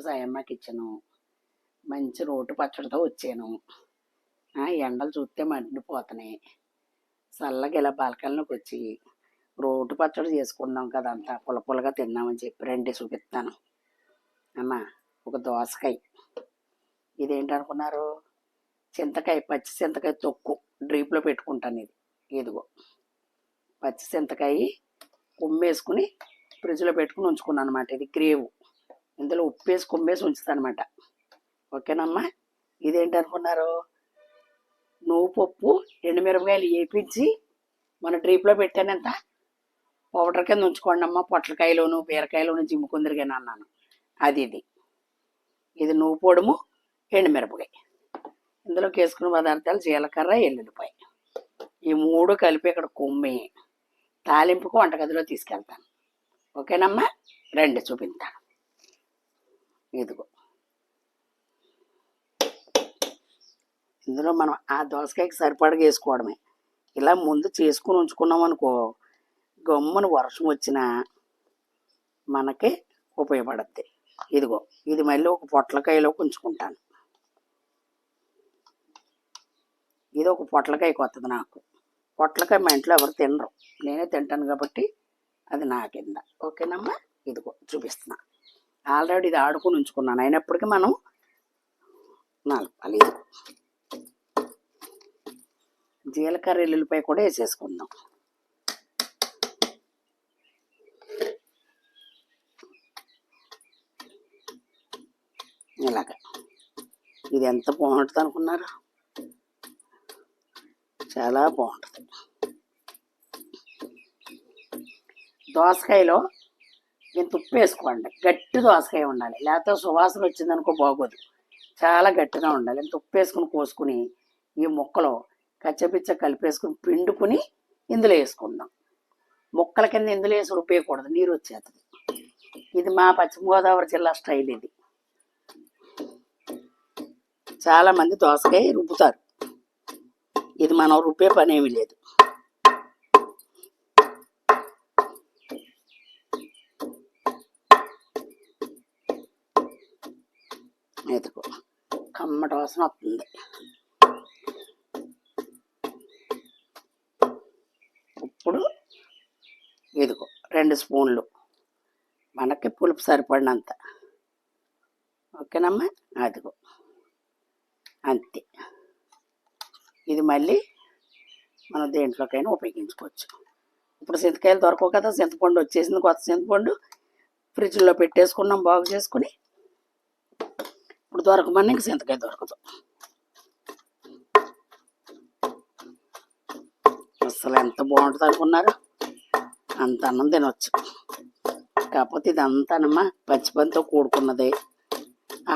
సాయమ్మ ఇచ్చాను మంచి రోడ్డు పచ్చడితో వచ్చాను. ఎండలు చూస్తే మండిపోతున్నాయి. చల్లగా ఇలా బాల్కనీలోకి వచ్చి రోటి పచ్చడి చేసుకున్నాం కదా అంతా. తిన్నామని చెప్పి రండి చూపిస్తాను. అమ్మా ఒక దోసకాయ. ఇదేంటి అనుకున్నారు? చింతకాయ పచ్చి చింతకాయ తొక్కు. డ్రీప్లో పెట్టుకుంటాను ఇది. ఇదిగో. పచ్చి చింతకాయ కుమ్మేసుకుని ఫ్రిడ్జ్లో పెట్టుకుని ఉంచుకున్నాను అనమాట ఇది గ్రేవ్. ఇందులో ఉప్పేసి కొమ్మేసి ఉంచుతానమాట. ఉంచుతాను అనమాట ఓకేనమ్మా? ఇదేంటి అనుకున్నారు? నువ్వు పప్పు ఎండుమిరపకాయలు వేపించి మన డ్రీప్లో పెట్టానంత పౌడర్ కింద ఉంచుకోండి అమ్మ. పొట్లకాయలోను బీరకాయలోను జిమ్ముకుందరిగాను అన్నాను. అది ఇది. ఇది నువ్వు పొడుము ఎండుమిరపకాయ. ఇందులోకి వేసుకున్న పదార్థాలు జీలకర్ర ఎల్లుల్లిపాయ. ఈ మూడు కలిపి ఇక్కడ కొమ్మి తాలింపుకు వంటగదిలో తీసుకెళ్తాను. ఓకేనమ్మా? రండి చూపిస్తాను ఇదిగో. ఇందులో మనం ఆ దోసకాయకి సరిపడగా వేసుకోవడమే. ఇలా ముందు చేసుకుని ఉంచుకున్నాం అనుకో గమ్మున వర్షం వచ్చినా మనకి ఉపయోగపడుద్ది. ఇదిగో ఇది మళ్ళీ ఒక పొట్లకాయలో ఉంచుకుంటాను. ఇది ఒక పొట్లకాయ కొత్తది నాకు. పొట్లకాయ మా ఇంట్లో ఎవరు తినరు. నేనే తింటాను కాబట్టి అది నా కింద ఓకేనమ్మా? ఇదిగో చూపిస్తున్నా. ఆల్రెడీ ఇది ఆడుకుని ఉంచుకున్నాను. అయినప్పటికీ మనం నలపాలి జీలకర్ర ఎల్లుల్లిపాయ కూడా వేసేసుకుందాం. ఇలాగ. ఇది ఎంత బాగుంటుంది అనుకున్నారు? చాలా బాగుంటుంది. దోసకాయలో ఇంత ఉప్పు వేసుకోండి గట్టి దోసకాయ ఉండాలి. లేకపోతే సువాసన వచ్చిందనుకో బాగోదు. చాలా గట్టిగా ఉండాలి. ఇంత ఉప్పు వేసుకుని కోసుకుని ఈ ముక్కలో కచ్చపిచ్చ కలిపేసుకుని పిండుకుని ఇందులో వేసుకుందాం. ముక్కల కింద ఇందులో వేసి రుబ్బేయకూడదు. నీరు వచ్చేస్తుంది. ఇది మా పశ్చిమ గోదావరి జిల్లా స్టైల్ ఇది. చాలామంది దోసకాయ రుబ్బుతారు. ఇది మనం రుబ్బే పని ఏమీ లేదు. ఎదుగు. కమ్మటి వాసన వస్తుంది. ఇప్పుడు ఇదిగో రెండు స్పూన్లు. మనకి పులుపు సరిపడినంత. ఓకేనమ్మా? అదిగో. అంతే. ఇది మళ్ళీ మనం దేంట్లోకైనా ఉపయోగించుకోవచ్చు. ఇప్పుడు చింతకాయలు దొరకవు కదా. చింతపండు వచ్చేసింది. కొత్త చింతపండు. ఫ్రిడ్జ్లో పెట్టేసుకున్నాం బాగు చేసుకుని ఇప్పుడు దొరకమని ఇంక చింతకాయ దొరకదు. అసలు ఎంత బాగుంటుంది అనుకున్నారు? అంత అన్నం తినొచ్చు. కాకపోతే ఇది అంతానమ్మా పచ్చిపంతో కూడుకున్నదే.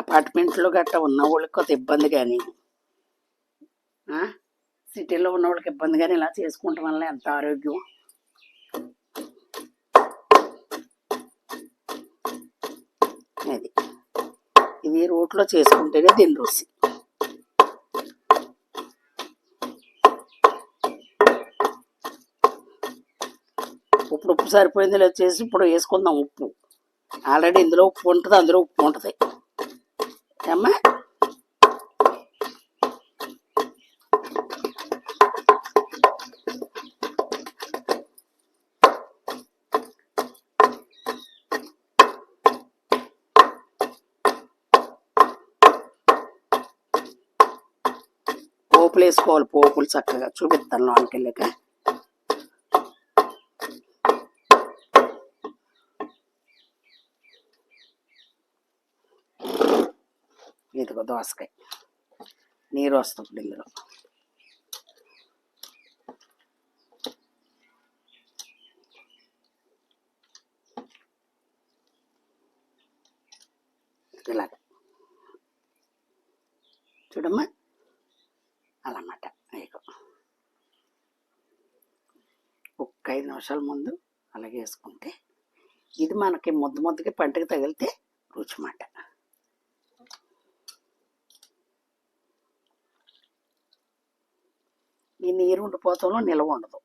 అపార్ట్మెంట్లో గట్ట ఉన్న వాళ్ళకి కొంత ఇబ్బంది కానీ సిటీలో ఉన్న వాళ్ళకి ఇబ్బంది కానీ ఇలా చేసుకుంటాం వల్ల ఎంత ఆరోగ్యం. అది. ఇవి రోట్లో చేసుకుంటేనే దీని రుచి. ఇప్పుడు ఉప్పు సరిపోయింది వచ్చేసి చేసి ఇప్పుడు వేసుకుందాం ఉప్పు. ఆల్రెడీ ఇందులో ఉప్పు ఉంటుంది అందులో ఉప్పు ఉంటుంది. ఏమ్మా? పోపులు వేసుకోవాలి పోపులు చక్కగా చూపిస్తాను లోనికి వెళ్ళాక ఇదిగో దోసకాయ. నీరు వస్తుంది ఇందులో. ఇలా చూడమ్మా. ఐదు నిమిషాల ముందు అలాగే వేసుకుంటే ఇది మనకి ముద్ద ముద్దకి పంటకి తగిలితే రుచి మాట ఈ నీరు ఉండిపోతంలో నిల్వ ఉండదు.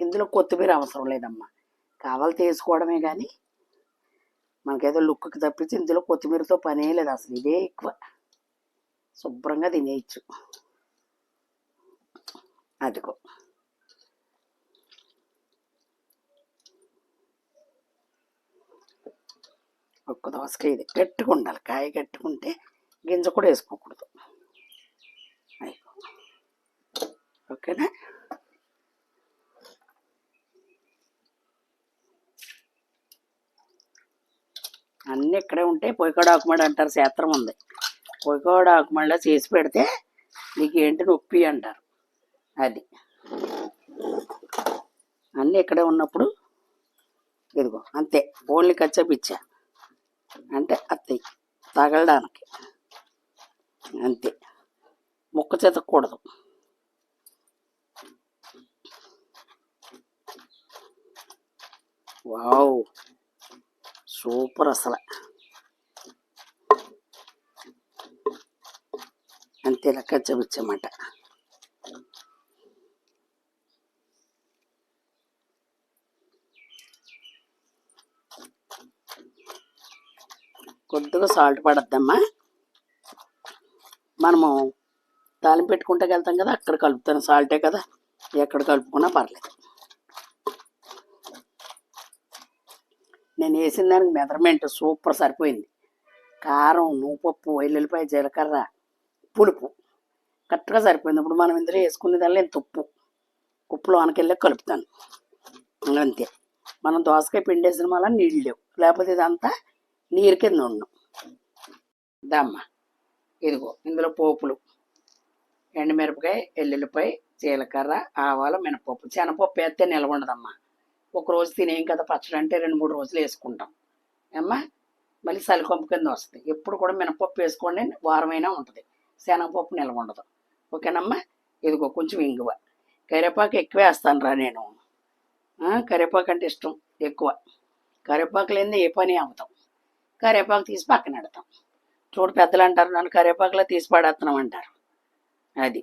ఇందులో కొత్తిమీర అవసరం లేదమ్మా. కావాలి తీసుకోవడమే కానీ మనకేదో లుక్కి తప్పించి ఇందులో కొత్తిమీరతో పనే లేదు అసలు ఇదే ఎక్కువ. శుభ్రంగా తినేయచ్చు. అదిగో. ఒక్క దోసకాయ ఇది. గట్టిగా ఉండాలి. కాయ గట్టుకుంటే గింజ కూడా వేసుకోకూడదు. ఓకేనా? అన్నీ ఇక్కడే ఉంటే పొయ్యికాడ ఆకుమడి అంటారు. శాస్త్రం ఉంది. పొయ్యికాడ ఆకుమడిలో చేసి పెడితే నీకు ఏంటి నొప్పి అంటారు. అది. అన్నీ ఇక్కడే ఉన్నప్పుడు ఇదిగో అంతే. ఓన్లీ కచ్చపిచ్చా అంటే అత్తయ్య తగలడానికి. అంతే. ముక్క చెతకూడదు వావ్! సూపర్ అసలు. అంతే లెక్క చూపించమాట కొద్దిగా సాల్ట్ పడద్దమ్మా. మనము తాలింపు పెట్టుకుంటే వెళ్తాం కదా అక్కడ కలుపుతాను సాల్టే కదా ఎక్కడ కలుపుకున్నా పర్లేదు. నేను వేసిన దానికి మెదర్మెంట్ సూపర్ సరిపోయింది. కారం నూపప్పు ఎల్లుల్లిపాయ జీలకర్ర పులుపు. కరెక్ట్గా సరిపోయింది. ఇప్పుడు మనం ఇందులో వేసుకునేదల్లా ఇంత ఉప్పు ఉప్పులో అనకెళ్ళి కలుపుతాను. అంతే. మనం దోసకాయ పిండేసిన వల్ల నీళ్ళు లేవు. లేకపోతే ఇదంతా నీరు కింద ఉండు. దమ్మ. ఇదిగో ఇందులో పోపులు. ఎండుమిరపకాయ ఎల్లుల్లిపాయ జీలకర్ర ఆవాలు మినపప్పు. శనపప్పు వేస్తే నిల్వ ఉండదమ్మా. ఒక రోజు తినేం కదా పచ్చడి అంటే రెండు మూడు రోజులు వేసుకుంటాం. అమ్మా మళ్ళీ సలికొంపు కింద వస్తుంది ఎప్పుడు కూడా మినపప్పు వేసుకోండి వారమైనా ఉంటుంది. శనగపప్పు నిల్వ ఉండదు. ఓకేనమ్మా? ఇదిగో కొంచెం ఇంగువ. కరివేపాకు ఎక్కువ వేస్తాను రా నేను. కరివేపాకు అంటే ఇష్టం ఎక్కువ. కరివేపాకు లేనిదే ఏ పని అవుతాం కరివేపాకు తీసి పక్కన పెడతాం. చూడు పెద్దలు అంటారు నన్ను కరివేపాకులో తీసి పడేస్తున్నాం అంటారు. అది.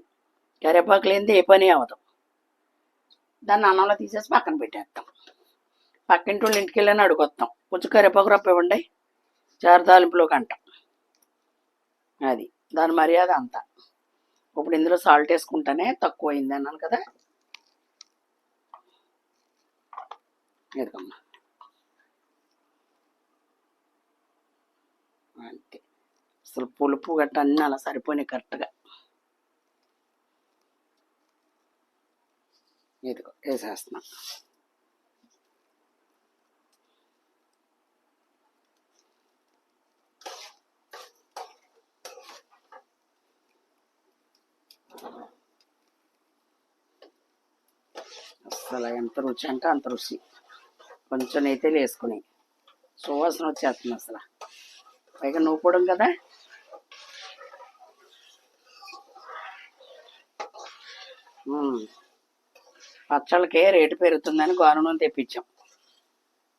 కరివేపాకు లేనిదే ఏ పని అవ్వదు. దాన్ని అన్నంలో తీసేసి పక్కన పెట్టేస్తాం. పక్కింటి వాళ్ళు ఇంటికి వెళ్ళని అడుగుతాం కొంచెం కరివేపాకు రప్ప ఇవ్వండి. చారు తాలింపులోకి అంటాం అది. దాని మర్యాద అంతా. ఇప్పుడు ఇందులో సాల్ట్ వేసుకుంటేనే తక్కువ అయింది అన్నాను కదా. ఎదుగమ్మా అంతే. అసలు పులుపు గట్ట అన్నీ అలా సరిపోయినాయి కరెక్ట్గా. ఇదిగో వేసేస్తున్నా. అసలు ఎంత రుచి అంటే అంత రుచి. కొంచెం అయితే వేసుకుని. సువాసన వచ్చేస్తుంది అసలు. పైగా నూపడం కదా. పచ్చళ్ళకే రేటు పెరుగుతుందని గవర్నమెంట్ తెప్పించాం.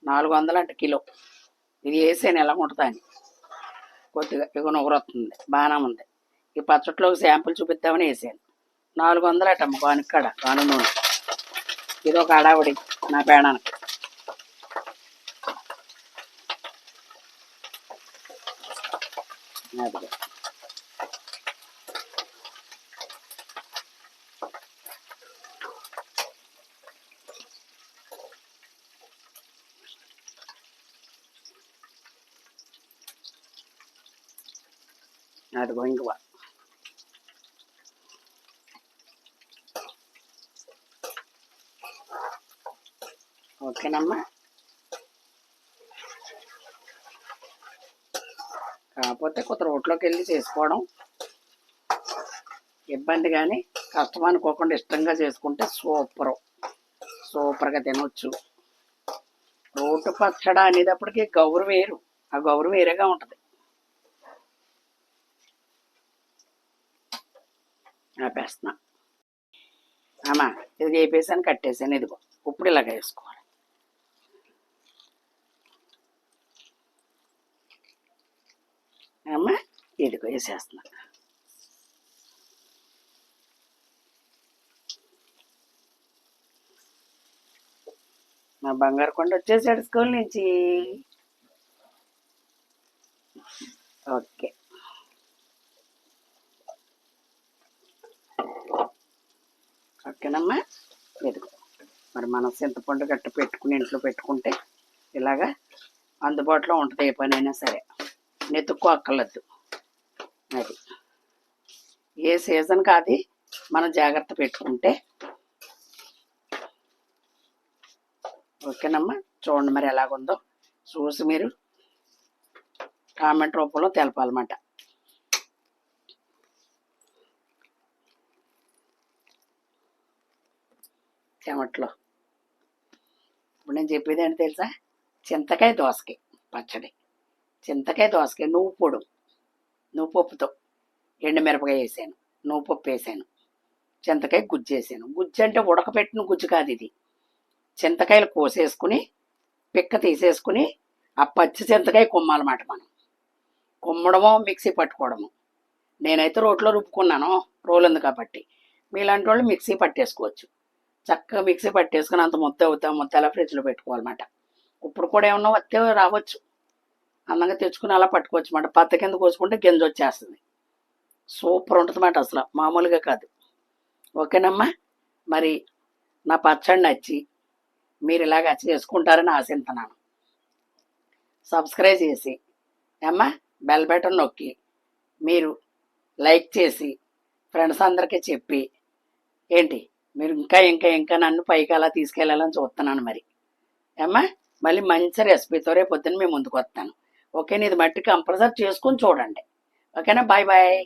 నాలుగు వందలు అంటే కిలో. ఇది వేసాను ఎలా అని కొద్దిగా ఇక నూరొస్తుంది బాగానే ఉంది. ఈ పచ్చట్లో శాంపుల్ చూపిద్దామని వేసాను. నాలుగు వందలు అటమ్మ కానుక్కడ కాను నూనె. ఇది ఒక అడావిడి నా పేడానికి అదిగో అదిగో ఇంగువ ఓకేనమ్మా కాకపోతే కొత్త రోడ్లోకి వెళ్ళి చేసుకోవడం ఇబ్బంది కానీ కష్టం అనుకోకుండా ఇష్టంగా చేసుకుంటే సూపరు. సూపర్గా తినొచ్చు. రోడ్డు పచ్చడ అనేటప్పటికీ గౌరవ వేరు. ఆ గౌరవ వేరేగా ఉంటుంది. ఆపేస్తున్నా అమ్మా ఇది వేపేసాను కట్టేసాను ఇదిగో. ఇప్పుడు ఇలాగ వేసుకోవాలి. అమ్మా ఇదిగో వేసేస్తున్నా. మా బంగారు కొండ వచ్చేసాడు స్కూల్ నుంచి. ఓకే. ఓకేనమ్మా? ఎదుగు మరి మనం చింతపండు గట్ట పెట్టుకుని ఇంట్లో పెట్టుకుంటే ఇలాగా అందుబాటులో ఉంటుంది ఏ పనైనా సరే. నెతుక్కో అక్కర్లేదు అది. ఏ సీజన్ కాదు మనం జాగ్రత్త పెట్టుకుంటే. ఓకేనమ్మా? చూడండి మరి ఎలాగుందో. చూసి మీరు కామెంట్ రూపంలో తెలపాలన్నమాట. చెమట్లో ఇప్పుడు నేను చెప్పేది ఏంటి తెలుసా? చింతకాయ దోసకాయ పచ్చడి. చింతకాయ దోసకాయ నువ్వు పొడు. నువ్వు పప్పుతో. ఎండుమిరపకాయ వేసాను. నువ్వు పప్పు వేసాను. చింతకాయ గుజ్జు వేసాను. గుజ్జు అంటే ఉడకపెట్టిన గుజ్జు కాదు ఇది. చింతకాయలు కోసేసుకుని పిక్క తీసేసుకుని ఆ పచ్చి చింతకాయ కుమ్మాలన్నమాట మనం. కుమ్మడమో మిక్సీ పట్టుకోవడము. నేనైతే రోట్లో రుబ్బుకున్నాను. రోలు ఉంది కాబట్టి. మీలాంటి వాళ్ళు మిక్సీ పట్టేసుకోవచ్చు. చక్కగా మిక్సీ పట్టేసుకుని అంత ముద్ద అవుతాం. ముద్ద ఫ్రిడ్జ్లో పెట్టుకోవాలన్నమాట. ఇప్పుడు కూడా ఏమన్నా వస్తే రావచ్చు. అందంగా తెచ్చుకుని అలా పట్టుకోవచ్చు అన్నమాట. పత్త కింద కోసుకుంటే గింజ వచ్చేస్తుంది. సూపర్ ఉంటుందన్నమాట అసలు. మామూలుగా కాదు. ఓకేనమ్మా? మరి నా పచ్చడి నచ్చి మీరు ఇలాగ చేసుకుంటారని ఆశిస్తున్నాను సబ్స్క్రైబ్ చేసి అమ్మా బెల్ బటన్ నొక్కి మీరు లైక్ చేసి ఫ్రెండ్స్ అందరికీ చెప్పి ఏంటి? మీరు ఇంకా ఇంకా ఇంకా నన్ను పైకి అలా తీసుకెళ్ళాలని చూస్తున్నాను మరి. అమ్మా మళ్ళీ మంచి రెసిపీతో రేపు పొద్దున్న మేము ముందుకు వస్తాను. ఓకే ఇది మట్టి కంపల్సరీ చేసుకొని చూడండి. ఓకేనా? Bye bye.